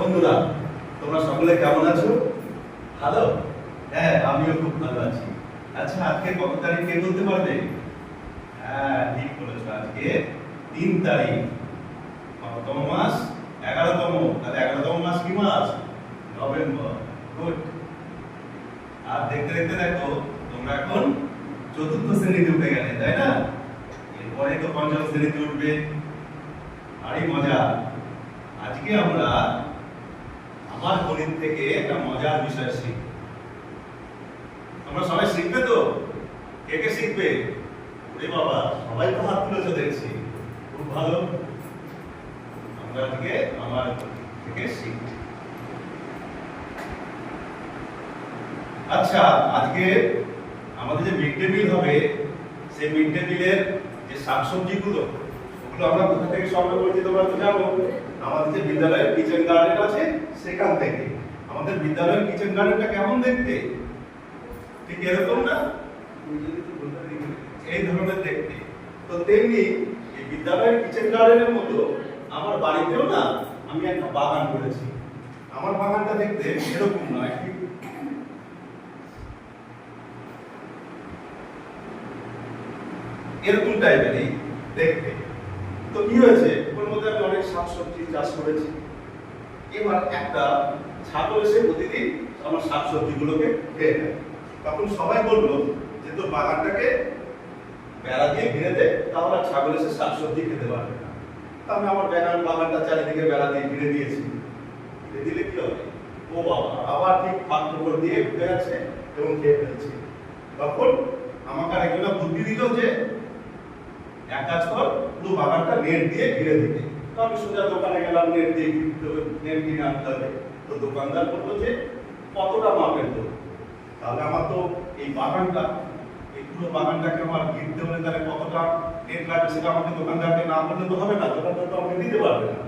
বন্ধুরা, তোমরা সকলে কেমন আছো? ভালো? হ্যাঁ আমিও খুব ভালো আছি। আচ্ছা আজকে কত তারিখ কে বলতে পারবে? হ্যাঁ ঠিক বলেছ, আজকে তিন তারিখ। কততম মাস? এগারোতম। তাহলে এগারোতম মাস কি মাস? নভেম্বর। গুড। আর দেখতে দেখতে দেখো, তোমরা এখন চতুর্থ শ্রেণীতে উঠে গেলে, তাই না? এরপরে তো পঞ্চম শ্রেণীতে উঠবে। আরই মজা। আজকে আমরা আমার গণিত থেকে একটা মজার বিষয় শিখব। তোমরা সবাই শিখবে তো? কে কে শিখবে? ওরে বাবা, সবাই তো হাত তুলেছো দেখছি। খুব ভালো। আমরা আজকে আমার থেকে শিখব। আচ্ছা আজকে আমাদের যে মিড ডে মিল হবে, সেই মিড ডে মিলের যে শাকসবজিগুলো, ওগুলো আমরা কোথা থেকে সংগ্রহ করছি তোমরা তো জানো। আমাদের যে বিদ্যালয়ের কিচেন গার্ডেন আছে সেখান থেকে। আমাদের বিদ্যালয়ের কিচেন গার্ডেনটা কেমন দেখতে? ঠিক এরকম না? এই ধরনের দেখতে। তো তেমনি এই বিদ্যালয়ের কিচেন গার্ডেনের মতো আমার বাড়িতেও না আমি একটা বাগান করেছি। আমার বাগানটা দেখতে এরকম নয় এরকম টাইপেরই দেখতে। তো কি হয়েছে? ওর মধ্যে আমি অনেক শাকসবজি চাষ করেছি। এবার একটা ছাগল এসে প্রতিদিন আমার শাকসবজিগুলোকে খেয়ে নেয়। তখন সবাই বলল যে, তোর বাগানটাকে বেড়া দিয়ে ঘিরে দে, তাহলে ছাগল এসে শাকসবজি খেতে পারবে না। তা আমি আমার বাগান বাগানটা চারিদিকে বেড়া দিয়ে ঘিরে দিয়েছি। ঘিরে দিলে কি হবে? ও বাবা, আবার ঠিক ফাঁক ফোকর দিয়ে ঢুকে আছে এবং খেয়ে ফেলছে। তখন আমাকে আরেকজনা বুদ্ধি দিল যে, এক কাজ কর পুরো বাগানটা নেট দিয়ে ঘিরে দিতে আমি সোজা দোকানে গেলাম নেট দিয়ে হবে নেট কিনে আনতে হবে তো দোকানদার বলল যে, কতটা মাপের তো তাহলে আমার তো এই বাগানটা, এই পুরো বাগানটাকে আমার ঘিরতে হলে তাহলে কতটা নেট লাগবে সেটা আমাকে দোকানদারকে না বললে তো হবে না, দোকানদার তো আমাকে দিতে পারবে না।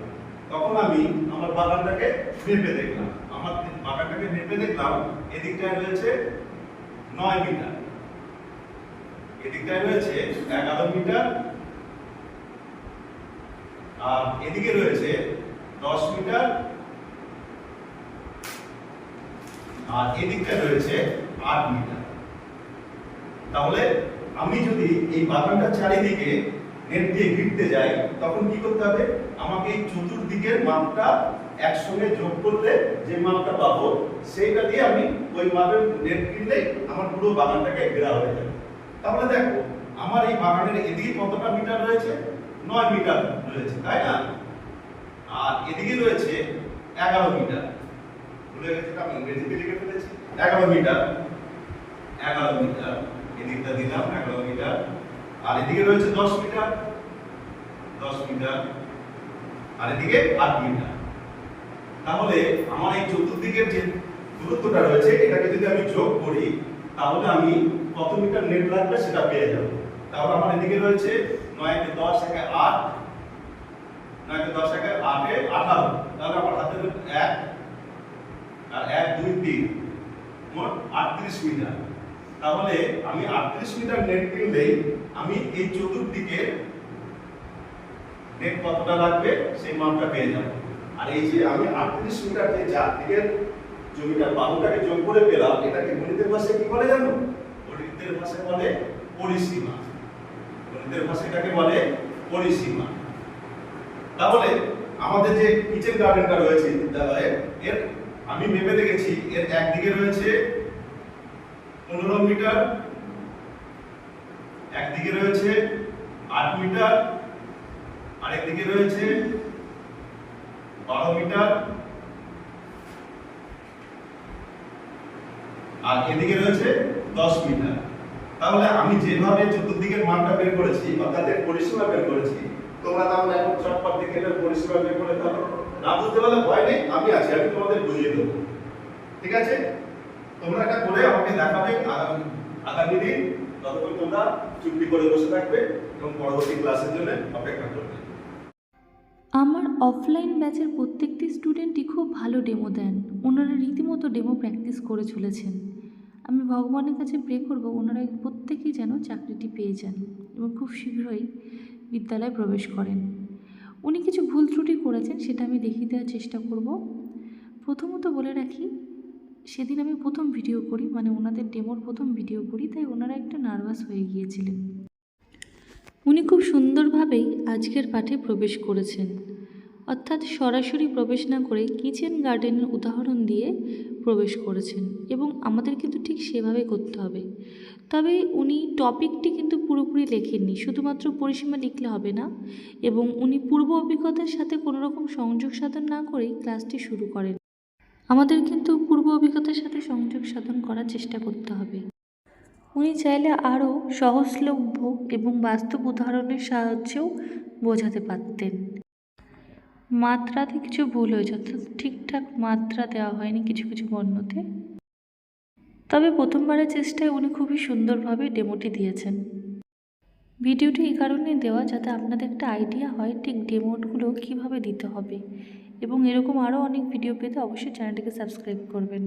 তখন আমি আমার বাগানটাকে মেপে দেখলাম, আমার বাগানটাকে মেপে দেখলাম, এদিকটায় রয়েছে নয় মিটার। এদিকটায় রয়েছে এগারো মিটার আর এদিকে রয়েছে দশ মিটার। আর এদিকটা রয়েছে আট মিটার। তাহলে আমি যদি এই বাগানটা চারিদিকে নেট দিয়ে ঘিরতে যাই, তখন কি করতে হবে? আমাকে এই চতুর্দিকের মাপটা একসঙ্গে যোগ করলে যে মাপটা পাবো, সেইটা দিয়ে আমি ওই মাপের নেট কিনলেই আমার পুরো বাগানটাকে ঘেরা হয়ে যাবে। তাহলে দেখো, আমার এই বাগানের এদিকে কতটা মিটার রয়েছে? নয় মিটার। রয়েছে, তাই না? আর এদিকে রয়েছে এগারো মিটার। ভুলে গেছি আমি ইংরেজিতে লিখে ফেলেছি। এগারো মিটার এগারো মিটার। এদিকটা দিলাম, এগারো মিটার। আর এদিকে রয়েছে দশ মিটার দশ মিটার। আর এদিকে আট মিটার। তাহলে আমার এই চতুর্দিকের যে দূরত্বটা রয়েছে, এটাকে যদি আমি যোগ করি, তাহলে আমি কত মিটার নেট লাগবে সেটা পেয়ে যাব। তাহলে আমার এদিকে রয়েছে নয় দশ, একে আট নয় কে দশ একে আটে আঠারো? তাহলে আমার হাতে এক, আর এক, দুই, তিন। মোট আটত্রিশ মিটার। তাহলে আমি আটত্রিশ মিটার নেট কিনলেই আমি এই চতুর্দিকে নেট কতটা লাগবে সেই মাপটা পেয়ে যাব। আর এই যে আমি আটত্রিশ মিটার যে চারদিকের জমিটার বাহুটাকে যোগ করে পেলাম, এটাকে গণিতের ভাষায় কি বলে জানো? গণিতের ভাষায় বলে পরিসীমা। গণিতের ভাষায় এটাকে বলে পরিসীমা। তাহলে আমাদের যে কিচেন গার্ডেনটা রয়েছে বিদ্যালয়ে, এর আমি মেপে দেখেছি, এর একদিকে রয়েছে পনেরো মিটার, একদিকে রয়েছে আট মিটার, আরেকদিকে রয়েছে বারো মিটার, আর এদিকে রয়েছে দশ মিটার। তাহলে আমি যেভাবে চতুর্দিকের মানটা বের করেছি, অর্থাৎ পরিসীমা বের করেছি তোমরা তাহলে এখন চটপট দিকে এর পরিসীমা বের করে ফেলো। না বুঝতে পারলে ভয় নেই, আমি আছি, আমি তোমাদের বুঝিয়ে দেবো। ঠিক আছে? তোমরা এটা করে আমাকে দেখাবে আগামী দিন, ততক্ষণ তোমরা চুপটি করে বসে থাকবে এবং পরবর্তী ক্লাসের জন্য অপেক্ষা করবে। আমার অফলাইন ব্যাচের প্রত্যেকটি স্টুডেন্টই খুব ভালো ডেমো দেন। ওনারা রীতিমতো ডেমো প্র্যাকটিস করে চলেছেন। আমি ভগবানের কাছে প্রে করব, ওনারা প্রত্যেকেই যেন চাকরিটি পেয়ে যান এবং খুব শীঘ্রই বিদ্যালয়ে প্রবেশ করেন। উনি কিছু ভুল ত্রুটি করেছেন, সেটা আমি দেখিয়ে দেওয়ার চেষ্টা করব। প্রথমত বলে রাখি, সেদিন আমি প্রথম ভিডিও করি মানে ওনাদের ডেমোর প্রথম ভিডিও করি, তাই ওনারা একটু নার্ভাস হয়ে গিয়েছিলেন। উনি খুব সুন্দরভাবেই আজকের পাঠে প্রবেশ করেছেন। অর্থাৎ সরাসরি প্রবেশ না করে কিচেন গার্ডেনের উদাহরণ দিয়ে প্রবেশ করেছেন এবং আমাদের কিন্তু ঠিক সেভাবে করতে হবে। তবে উনি টপিকটি কিন্তু পুরোপুরি লেখেননি, শুধুমাত্র পরিসীমা লিখলে হবে না এবং উনি পূর্ব অভিজ্ঞতার সাথে কোনো রকম সংযোগ সাধন না করেই ক্লাসটি শুরু করেন। আমাদের কিন্তু পূর্ব অভিজ্ঞতার সাথে সংযোগ সাধন করার চেষ্টা করতে হবে। উনি চাইলে আরও সহজলভ্য এবং বাস্তব উদাহরণের সাহায্যেও বোঝাতে পারতেন। মাত্রাতে কিছু ভুল হয়েছে, অর্থাৎ ঠিকঠাক মাত্রা দেওয়া হয়নি কিছু কিছু বর্ণতে তবে প্রথমবারের চেষ্টায় উনি খুবই সুন্দরভাবে ডেমোটি দিয়েছেন। ভিডিওটি এই কারণে দেওয়া যাতে আপনাদের একটা আইডিয়া হয় ঠিক ডেমোটগুলো কীভাবে দিতে হবে। এবং এরকম আরও অনেক ভিডিও পেতে অবশ্যই চ্যানেলটিকে সাবস্ক্রাইব করবেন।